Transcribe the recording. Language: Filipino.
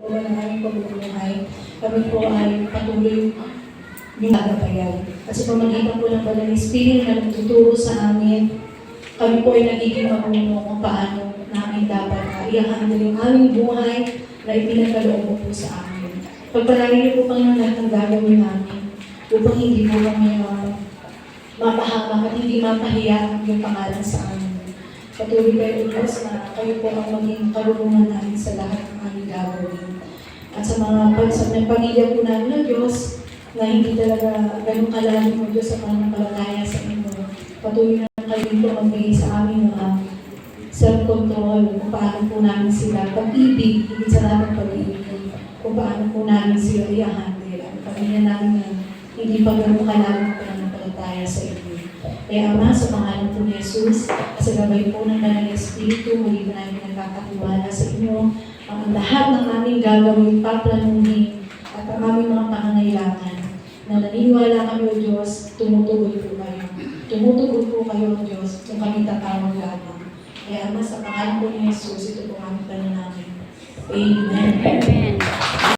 Aming pamumuhay. Kami po ay patuloy yung nagabayan. Kasi pamagitan po ng Banal na Espiritu na nagtuturo sa amin, kami po ay nagiging marunong kung paano namin dapat uh, i-handle yung aming buhay na ipinagkaloob mo po sa amin. Pagpalagi niyo po pang lahat ng gagawin namin upang hindi po kami uh, mapahamak at hindi mapahiya yung pangalan sa amin. Patuloy kayo Diyos na kayo po ang maging karunungan namin sa lahat aming gagawin. At sa mga pagsab ng pamilya po namin ng Diyos, na hindi talaga ganun kalalim mo Diyos sa pananampalataya sa inyo. Patuloy na kayo po magbigay sa amin mga self-control, kung paano po namin sila pag-ibig, higit sa namin pag-ibig, kung paano po namin sila i-handle. Ang pamilya namin na hindi pa ganun kalalim ang pananampalataya sa inyo. Kaya Ama, sa pangalan po ni Jesus, sa gabay po ng Banal na Espiritu, muli po namin nagkakatiwala sa inyo ang lahat ng aming gagawin, paplanuhin, at ang aming mga pangangailangan na naniniwala kami o Diyos, tumutugon po kayo. Tumutugon po kayo o Diyos kung kami tatawag lamang. Kaya Ama, sa pangalan po ni Jesus, ito po ang aming pananangin. Amen. Amen.